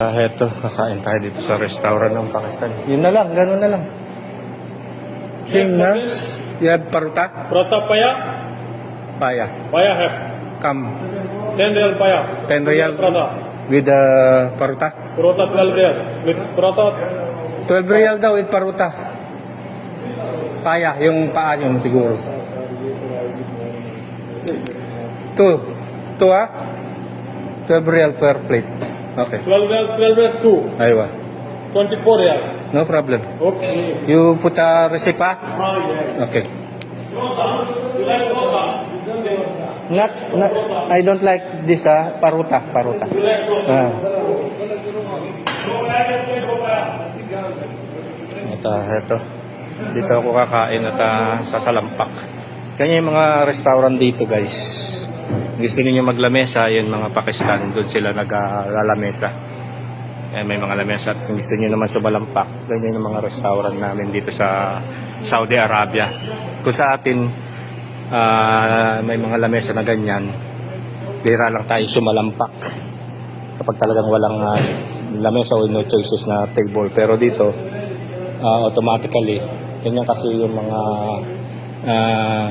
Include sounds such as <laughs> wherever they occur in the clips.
Ah, heto, kakain tayo dito sa restaurant ng Pakistan. Yun na lang, gano'n na lang. Same na. You have paruta? Prata paya, Paya. paya have. Come. 10 real paya. 10 real. Prata. With the paruta? Prata 12 real. With prata, 12 real daw with paruta. Paya, yung paa yun siguro. Two. Two ah? 12 real per plate. Okay. 12 real, 12 real 2. Aywa. 24 real. No problem. Okay. You put a receipt ah? Ah, yeah. Okay. You like prata? Not, not, I don't like this ah, paruta, paruta. You like prata? Ah. At ah, eto, dito ako kakain at ah, sa Salampak. Kanya yung mga restaurant dito guys. Gusto niyo maglamesa, yun mga Pakistan, doon sila naglalamesa. Eh, may mga lamesa at kung gusto niyo naman sumalampak, ganyan yung mga restaurant namin dito sa Saudi Arabia. Kung sa atin, ah, may mga lamesa na ganyan, bira lang tayo sumalampak kapag talagang walang ah, lamesa o no choices na table. Pero dito, ah, automatically, ganyan kasi yung mga ah,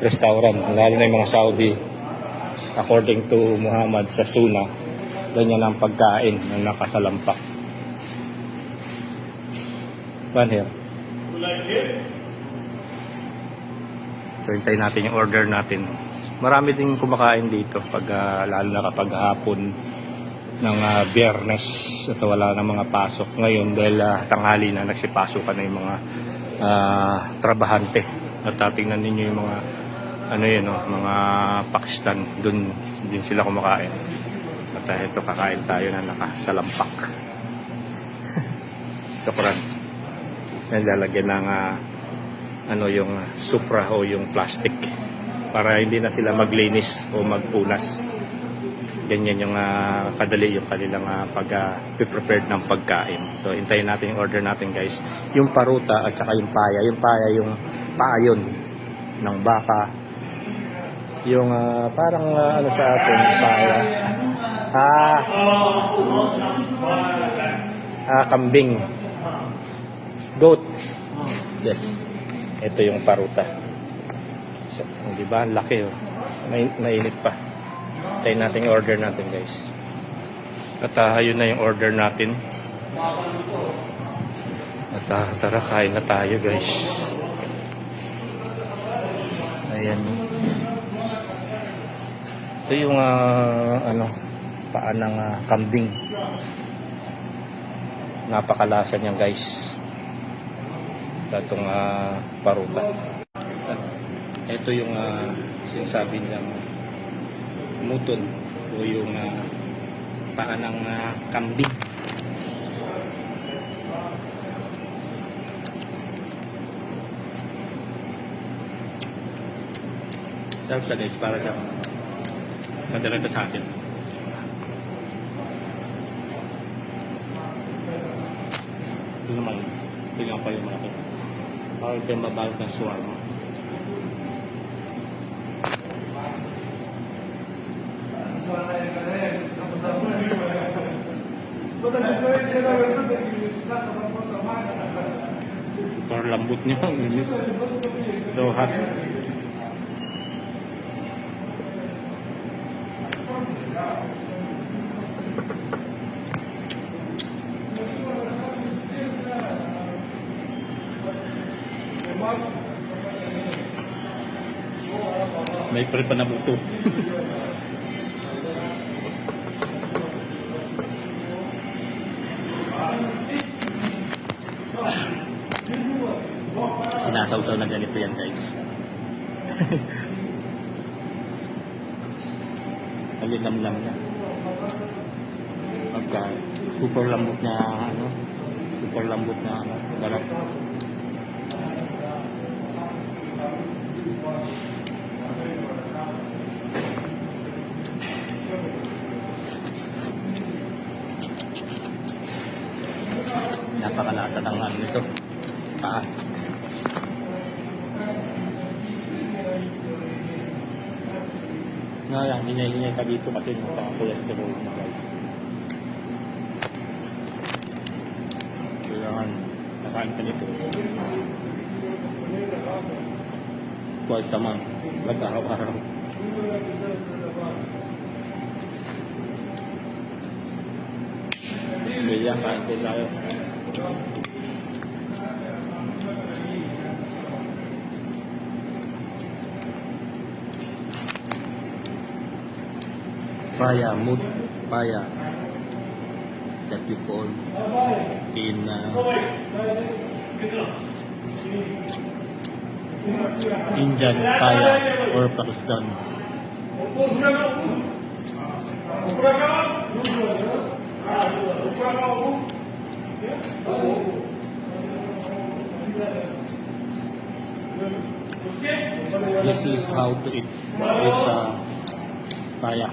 restaurant, lalo na yung mga Saudi, according to Muhammad sa Sunnah, ganyan ang pagkain na nakasalampak. One here. So, hintayin natin yung order natin. Marami din kumakain dito pag ah, lalo na kapag hapon ng ah, biyernes at wala na mga pasok. Ngayon dahil ah, tanghali na nagsipasok na yung mga ah, trabahante. At ah, tingnan ninyo yung mga ano yun, oh, mga Pakistan. Doon din sila kumakain. At ah, ito kakain tayo na nakasalampak. <laughs> Sukran. Yan lalagyan ng ah, ano yung ah, supra o yung plastic para hindi na sila maglinis o magpunas. Ganyan yung ah, kadali yung kanilang uh, pag ah, prepared ng pagkain. So hintayin natin yung order natin guys. Yung paruta at saka yung paya. Yung paya yung paa yun ng baka. Yung ah, parang ah, ano sa atin, paya. Ah, ah, kambing. Goat. Yes. Ito yung paruta. So, di ba? Laki oh. May, mainit pa. Tayo natin order natin guys. At ah, yun na yung order natin. At ah, tara, kain na tayo guys. Ayan. Ito yung ah, ano, paa ng ah, kambing. Napakalasa niyan guys itong ah, paruta. Ito yung ah, sinasabi nilang muton o yung uh, paa ng ah, kambing. Sarap siya guys, para siya kadalaga sa atin. Ito naman, tingnan pa yung malaki. Parang yung mabalot ng shawarma. Super lambot niya. So hot. May pre pa na buto. Sinasawsaw na ganito yan guys. <laughs> Kalinamnam na. Pagka super lambot na ano, super lambot na ano, darap. tangan itu, ah. nah yang ini- ini tadi itu kasi mga kolesterol na guys kailangan kasahin ka nito twice a month like araw-araw tayo. Paya, mood, paya that we call in uh, Indian paya or Pakistan. This is how to eat this uh, paya.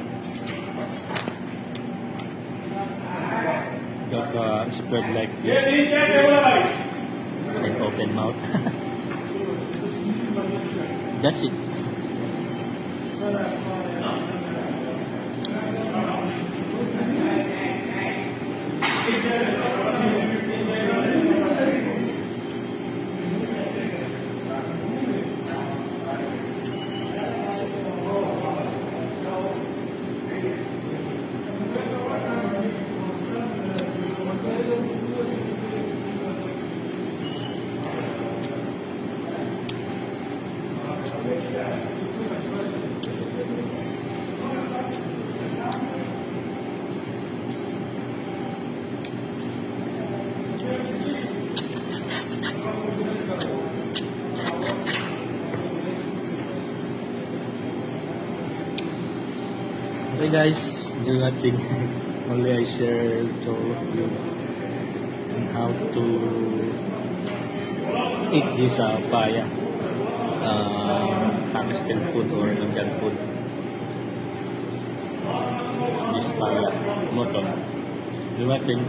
Just uh, spread like this and open mouth. <laughs> That's it. Guys, you're watching. <laughs> Only I share to you on how to eat this uh, paya. Uh, food or Indian food. This paya. Moton. You're watching.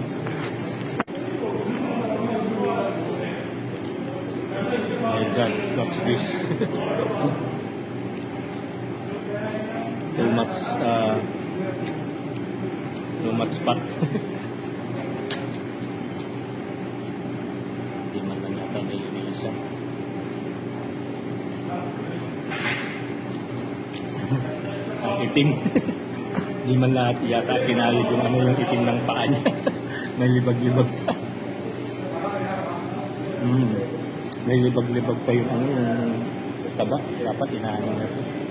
My God, what's this? <laughs> much uh, much fat hindi man lang yata na yun yung isa. <laughs> Ang itim. Hindi man lahat yata kinalid yung ano yung itim ng paa niya. <laughs> May libag-libag. Pa <laughs> mm. may libag-libag pa yung ano yung taba. Dapat inaano na. ito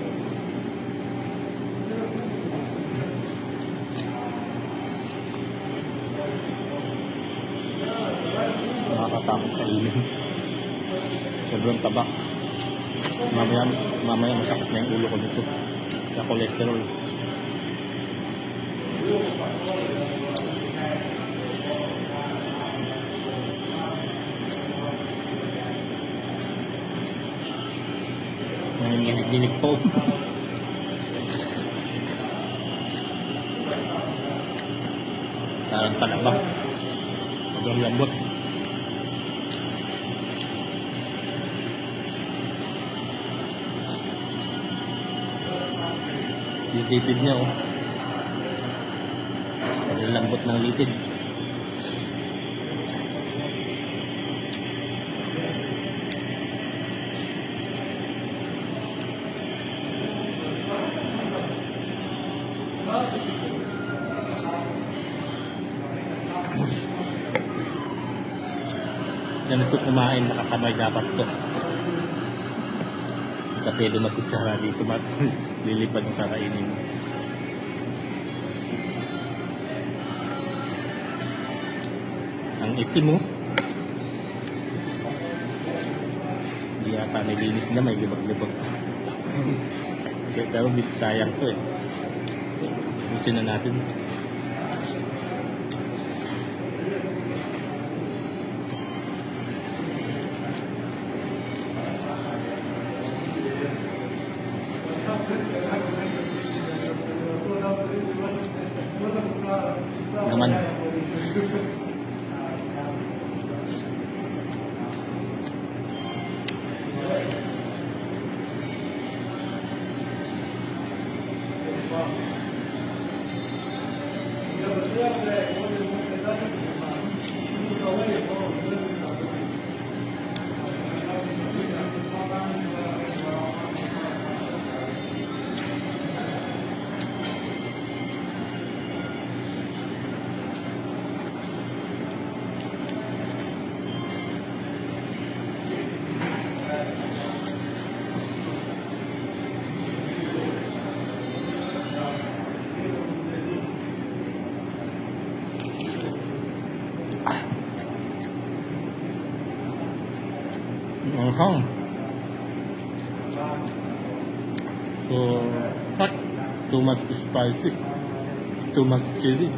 takut kayak gini sebelum tabak mamaya mamaya masakit na yung ulo ko dito gitu. sa ya, kolesterol nanginginig-ginig po parang panabak sobrang lambot Yung litid niya, oh. Ang lambot ng litid. Ganito kumain, nakakamay dapat to. Pwede magkutsara dito, mat <laughs> lilipad sa kainin. Ang itim mo. Hindi yata nilinis na may libag-libag. <laughs> Kasi pero sayang to eh. Gusto na natin. Hang. So, hot. Too much spicy. Too much chili.